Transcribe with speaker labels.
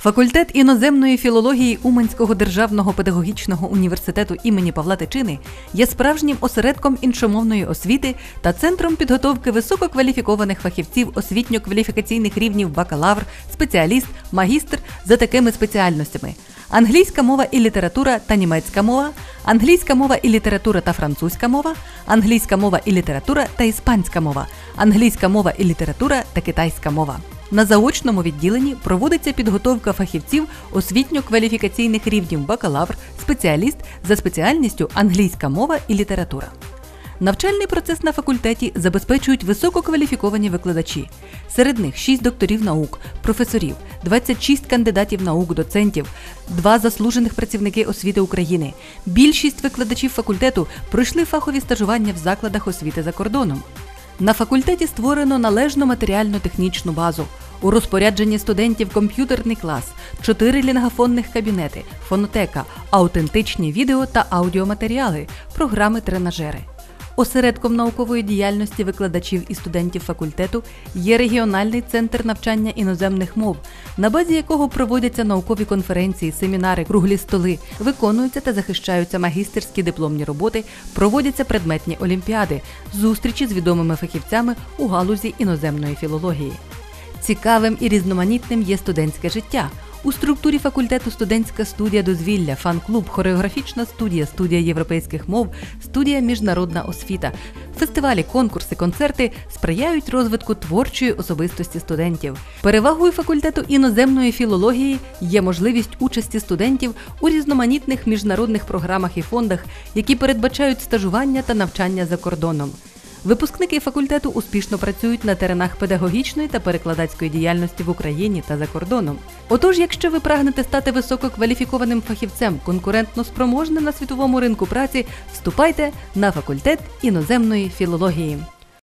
Speaker 1: Факультет іноземної філології Уманського державного педагогічного університету імені Павла Тичини є справжнім осередком іншомовної освіти та центром підготовки висококваліфікованих фахівців освітньо-кваліфікаційних рівнів бакалавр, спеціаліст, магістр за такими спеціальностями: англійська мова і література та німецька мова, англійська мова і література та французька мова, англійська мова і література та іспанська мова, англійська мова і література та китайська мова. На заочному відділенні проводиться підготовка фахівців освітньо-кваліфікаційних рівнів бакалавр, спеціаліст за спеціальністю англійська мова і література. Навчальний процес на факультеті забезпечують висококваліфіковані викладачі. Серед них 6 докторів наук, професорів, 26 кандидатів наук, доцентів, 2 заслужених працівники освіти України. Більшість викладачів факультету пройшли фахові стажування в закладах освіти за кордоном. На факультеті створено належну матеріально-технічну базу. У розпорядженні студентів комп'ютерний клас, чотири лінгафонних кабінети, фонотека, аутентичні відео та аудіоматеріали, програми-тренажери. Осередком наукової діяльності викладачів і студентів факультету є регіональний центр навчання іноземних мов, на базі якого проводяться наукові конференції, семінари, круглі столи, виконуються та захищаються магістерські дипломні роботи, проводяться предметні олімпіади, зустрічі з відомими фахівцями у галузі іноземної філології. Цікавим і різноманітним є студентське життя. У структурі факультету студентська студія дозвілля, фан-клуб, хореографічна студія, студія європейських мов, студія міжнародна освіта. Фестивалі, конкурси, концерти сприяють розвитку творчої особистості студентів. Перевагою факультету іноземної філології є можливість участі студентів у різноманітних міжнародних програмах і фондах, які передбачають стажування та навчання за кордоном. Випускники факультету успішно працюють на теренах педагогічної та перекладацької діяльності в Україні та за кордоном. Отож, якщо ви прагнете стати висококваліфікованим фахівцем, конкурентно спроможним на світовому ринку праці, вступайте на факультет іноземної філології.